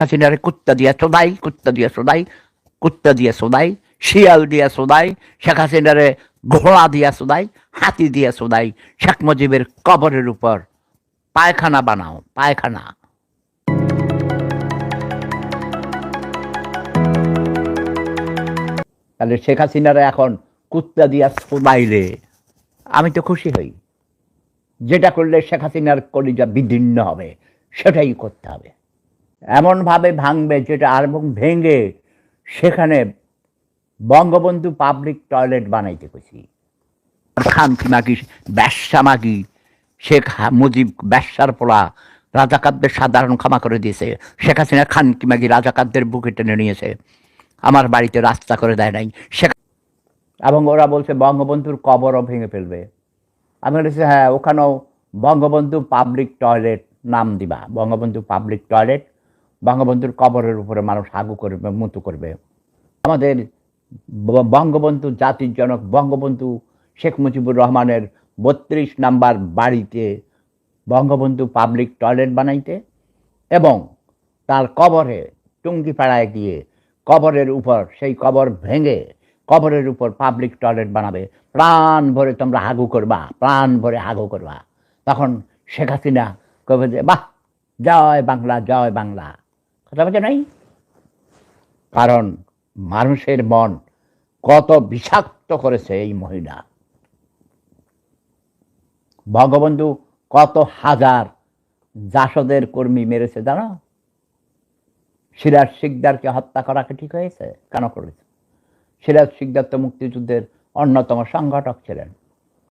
হাসিনারে কুত্তা দিয়া সোদাই, কুত্তা দিয়া সোদাই, কুত্তা দিয়া সোদাই, শিয়াল দিয়া সোদাই, শেখ হাসিনারে ঘোড়া দিয়া সোদাই, হাতি দিয়া সোদাই, শেখ মুজিবের কবরের উপর পায়খানা বানাও, পায়খানা। তাহলে শেখ হাসিনারা এখন কুত্তা দিয়া সোদাইলে আমি তো খুশি হই। যেটা করলে শেখ হাসিনার কলিজা বিদীর্ণ হবে, সেটাই করতে হবে। এমনভাবে ভাঙবে যেটা আর এবং ভেঙে সেখানে বঙ্গবন্ধু পাবলিক টয়লেট বানাইতে কইছি। শান্তি মাগি, ব্যবসা মাগি, শেখ মুজিব ব্যবসার পোলা রাজাকারদের সাধারণ ক্ষমা করে দিয়েছে। শেখ হাসিনা খানকি মাগি রাজাকারদের বুকে টেনে নিয়েছে। আমার বাড়িতে রাস্তা করে দেয় নাই। শেখ এবং ওরা বলছে বঙ্গবন্ধুর কবরও ভেঙে ফেলবে। আমি বলেছি হ্যাঁ ওখানেও বঙ্গবন্ধু পাবলিক টয়লেট নাম দিবা। বঙ্গবন্ধু পাবলিক টয়লেট বঙ্গবন্ধুর কবরের উপরে মানুষ হাগু করবে, মতো করবে। আমাদের বঙ্গবন্ধু জাতির জনক বঙ্গবন্ধু শেখ মুজিবুর রহমানের বত্রিশ নাম্বার বাড়িতে বঙ্গবন্ধু পাবলিক টয়লেট বানাইতে এবং তার কবরে টুঙ্গি পাড়ায় গিয়ে কবরের উপর, সেই কবর ভেঙে কবরের উপর পাবলিক টয়লেট বানাবে। প্রাণ ভরে তোমরা হাগু করবা, প্রাণ ভরে হাগু করবা। তখন শেখ হাসিনা কবে যে, বাহ, জয় বাংলা জয় বাংলা। কথা বলছে নাই কারণ মানুষের মন কত বিষাক্ত করেছে এই মহিলা। বঙ্গবন্ধু কত হাজার জাসদের কর্মী মেরেছে, জানো? সিরাজ শিকদারকে হত্যা করা করাকে ঠিক হয়েছে? কেন করেছে? সিরাজ শিকদার তো মুক্তিযুদ্ধের অন্যতম সংগঠক ছিলেন।